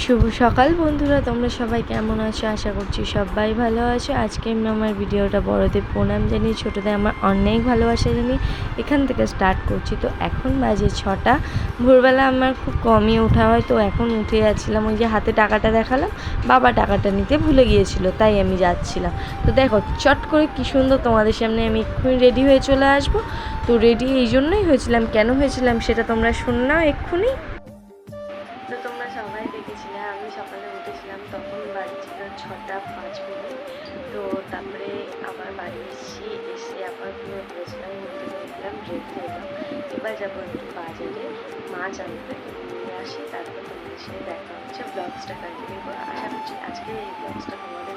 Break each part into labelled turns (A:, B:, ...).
A: শুভ সকাল বন্ধুরা, তোমরা সবাই কেমন আছো? আশা করছি সবাই ভালো আছো। আজকে আমি আমার ভিডিওটা বড়দের প্রণাম জানিয়ে, ছোটোদের আমার অনেক ভালোবাসা জানি এখান থেকে স্টার্ট করছি। তো এখন বাজে ছটা। ভোরবেলা আমার খুব কমই ওঠা হয়, তো এখন উঠে যাচ্ছিলাম। ওই যে হাতে টাকাটা দেখালাম, বাবা টাকাটা নিতে ভুলে গিয়েছিল, তাই আমি যাচ্ছিলাম। তো দেখো, চট করে কী সুন্দর তোমাদের সামনে আমি এক্ষুনি রেডি হয়ে চলে আসব। তো রেডি এই জন্যই হয়েছিলাম। কেন হয়েছিলাম সেটা তোমরা শুনে নাও এক্ষুনি। বাড়ি ছটা, পাঁচ মিনিট। তো তারপরে আবার বাড়ি এসেছি এসে আবার পুরো ড্রেসটাই মধ্যে দেখলাম রেডি হলাম এবার যাব একটু বাজারে মাছ আনতে নিয়ে আসি, তারপর তোমাদের সাথে দেখা হচ্ছে ব্লগসটা কন্টিনিউ করা। আশা করছি আজকে এই ব্লগসটা তোমাদের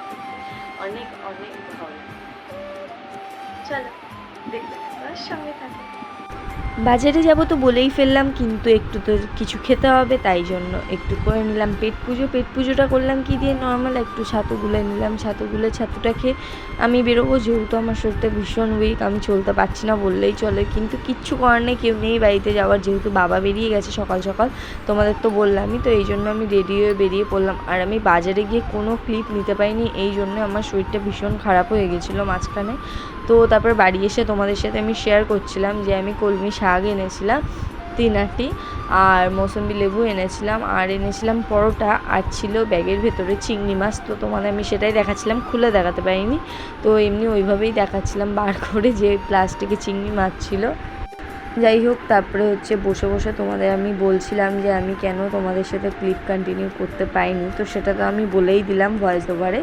A: অনেক অনেক ভালো চলো, দেখতে থাকো সঙ্গে থাকো। বাজারে যাব তো বলেই ফেললাম, কিন্তু একটু তো কিছু খেতে হবে, তাই জন্য একটু করে নিলাম। পেট পুজো, পেট পুজোটা করলাম কি দিয়ে? নর্মাল একটু ছাতু গুলে নিলাম। ছাতু গুলে ছাতুটা খেয়ে আমি বেরোবো, যেহেতু আমার শরীরটা ভীষণ উইক আমি চলতে পারছি না বললেই চলে। কিন্তু কিচ্ছু করার নেই, কেউ নেই বাড়িতে যাওয়ার, যেহেতু বাবা বেরিয়ে গেছে সকাল সকাল, তোমাদের তো বললামই তো, এই জন্য আমি রেডি হয়ে বেরিয়ে পড়লাম। আর আমি বাজারে গিয়ে কোনো ক্লিপ নিতে পারিনি, এই জন্য আমার শরীরটা ভীষণ খারাপ হয়ে গেছিল মাঝখানে। তো তারপর বাড়ি এসে তোমাদের সাথে আমি শেয়ার করছিলাম যে আমি কলমি এনেছিলাম তিন আটটি আর মৌসুম্বি লেবু এনেছিলাম, আর এনেছিলাম পরোটা, আর ছিল ব্যাগের ভেতরে চিংড়ি মাছ। তো তোমাদের আমি সেটাই দেখাচ্ছিলাম, খুলে দেখাতে পারিনি। তো এমনি ওইভাবেই দেখাচ্ছিলাম বার করে যে প্লাস্টিকে চিংড়ি মাছ ছিল। যাই হোক, তারপরে হচ্ছে বসে বসে তোমাদের আমি বলছিলাম যে আমি কেন তোমাদের সাথে ক্লিপ কন্টিনিউ করতে পাইনি তো সেটা তো আমি বলেই দিলাম ভয়েস ওভারে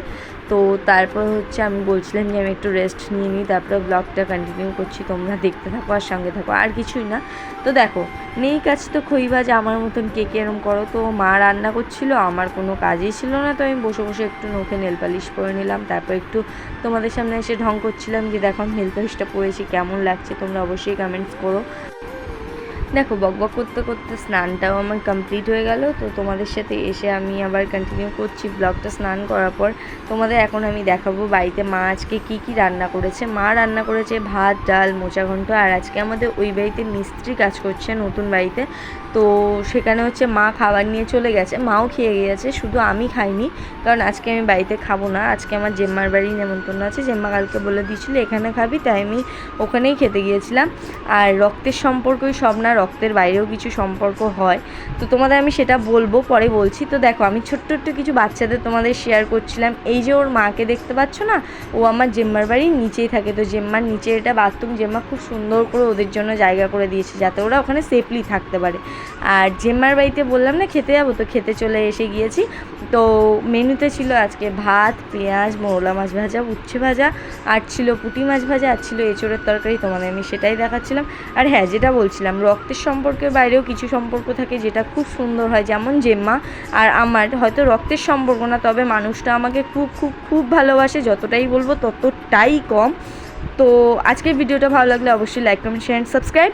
A: তো তারপর হচ্ছে আমি বলছিলাম যে আমি একটু রেস্ট নিয়ে নিই, তারপরে ব্লগটা কন্টিনিউ করছি, তোমরা দেখতে থাকো আর সঙ্গে থাকো, আর কিছুই না। তো দেখো, নেই কাজ তো খইবাজ আমার মতন কে কে এরম করো। তো মা রান্না করছিল, আমার কোনো কাজই ছিল না, তো আমি বসে বসে একটু নখে নেল পালিশ করে নিলাম। তারপর একটু তোমাদের সামনে এসে ঢং করছিলাম যে দেখো আমি নেল পালিশটা পরেছি, কেমন লাগছে তোমরা অবশ্যই কমেন্টস করো। দেখো বক বক করতে করতে স্নানটাও আমার কমপ্লিট হয়ে গেল। তো তোমাদের সাথে এসে আমি আবার কন্টিনিউ করছি ব্লগটা স্নান করার পর। তোমাদের এখন আমি দেখাবো বাড়িতে মা আজকে কী কী রান্না করেছে। মা রান্না করেছে ভাত, ডাল, মোচা ঘন্ট। আর আজকে আমাদের ওই বাড়িতে মিস্ত্রি কাজ করছে নতুন বাড়িতে। তো সেখানে হচ্ছে মা খাবার নিয়ে চলে গেছে। মাও খেয়ে গিয়েছে, শুধু আমি খাইনি। কারণ আজকে আমি বাড়িতে খাব না। আজকে আমার জেম্মার বাড়ি নেমন্তন্ন আছে। জেম্মা কালকে বলে দিয়েছিল, এখানে খাবি। তাই আমি ওখানেই খেতে গিয়েছিলাম। আর রক্তের সম্পর্কই সব না রক্তের বাইরেও কিছু সম্পর্ক হয়। তো তোমাদের আমি সেটা বলব, পরে বলছি। তো দেখো, আমি ছোট্ট ছোট্ট কিছু বাচ্চাদের তোমাদের শেয়ার করছিলাম। এই যে ওর মাকে দেখতে পাচ্ছ না, ও আমার জেম্মার বাড়ির নিচেই থাকে। তো জেম্মার নিচে এটা বাথরুম জেম্মা খুব সুন্দর করে ওদের জন্য জায়গা করে দিয়েছে, যাতে ওরা ওখানে সেফলি থাকতে পারে। আর জেম্মার বাড়িতে বললাম না, খেতে যাব তো, খেতে চলে এসে গিয়েছি। তো মেনুতে ছিল আজকে ভাত, পেঁয়াজ মৌলা মাছ ভাজা, উচ্ছে ভাজা, আর ছিল পুঁটি মাছ ভাজা, আর ছিল এঁচোড়ের তরকারি। তোমাদের আমি সেটাই দেখাচ্ছিলাম। আর হ্যাঁ যেটা বলছিলাম রক্তের সম্পর্কের বাইরেও কিছু সম্পর্ক থাকে যেটা খুব সুন্দর হয়, যেমন জেম্মা। আর আমার হয়তো রক্তের সম্পর্ক না, তবে মানুষটা আমাকে খুব খুব খুব ভালোবাসে, যতটাই বলব ততটাই কম। তো আজকের ভিডিওটা ভালো লাগলে অবশ্যই লাইক কমেন্ট শেয়ার সাবস্ক্রাইব